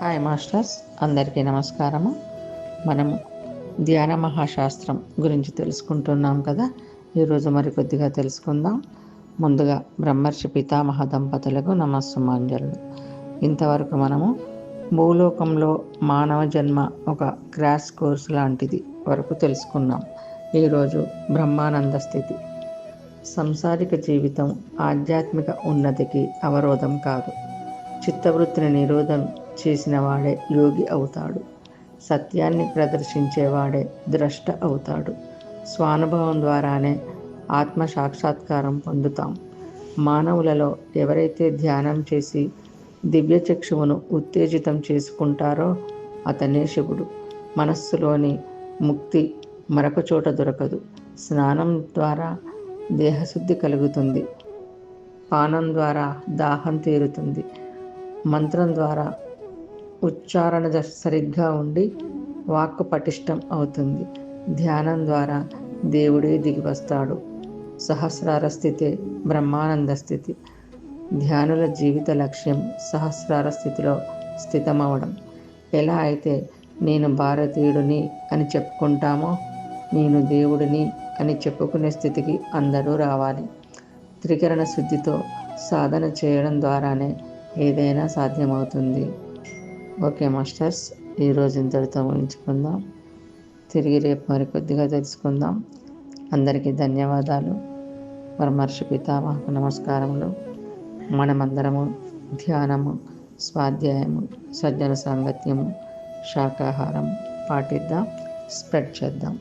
Hi masters అందరికీ నమస్కారము. మనము ధ్యాన మహాశాస్త్రం గురించి తెలుసుకుంటున్నాం కదా. ఈరోజు మరి కొద్దిగా తెలుసుకుందాం. ముందుగా బ్రహ్మర్షి పితామహ దంపతులకు నమస్సుమాంజలు. ఇంతవరకు మనము భూలోకంలో మానవ జన్మ ఒక క్రాష్ కోర్స్ లాంటిది వరకు తెలుసుకున్నాం. ఈరోజు బ్రహ్మానంద స్థితి. సంసారిక జీవితం ఆధ్యాత్మిక ఉన్నతికి అవరోధం కాదు. చిత్తవృత్తిని నిరోధం చేసిన వాడే యోగి అవుతాడు. సత్యాన్ని ప్రదర్శించేవాడే ద్రష్ట అవుతాడు. స్వానుభవం ద్వారానే ఆత్మ సాక్షాత్కారం పొందుతాం. మానవులలో ఎవరైతే ధ్యానం చేసి దివ్య చక్షువును ఉత్తేజితం చేసుకుంటారో అతనే శివుడు. మనస్సులోని ముక్తి మరొక చోట దొరకదు. స్నానం ద్వారా దేహశుద్ధి కలుగుతుంది. పానం ద్వారా దాహం తీరుతుంది. మంత్రం ద్వారా ఉచ్చారణ సరిగ్గా ఉండి వాక్కు పటిష్టం అవుతుంది. ధ్యానం ద్వారా దేవుడే దిగి వస్తాడు. సహస్రార స్థితే బ్రహ్మానంద స్థితి. ధ్యానుల జీవిత లక్ష్యం సహస్రార స్థితిలో స్థితమవడం. ఎలా అయితే నేను భారతీయుడిని అని చెప్పుకుంటామో నేను దేవుడిని అని చెప్పుకునే స్థితికి అందరూ రావాలి. త్రికరణ శుద్ధితో సాధన చేయడం ద్వారానే ఏదైనా సాధ్యమవుతుంది. Okay masters. ఈరోజు ఇంతటితో ఊహించుకుందాం తిరిగి రేపు మరి కొద్దిగా తెలుసుకుందాం. అందరికీ ధన్యవాదాలు. పరమర్షి పితామహకు నమస్కారములు. మనమందరము ధ్యానము స్వాధ్యాయము సజ్జన సాంగత్యము శాకాహారం పాటిద్దాం. స్ప్రెడ్ చేద్దాం.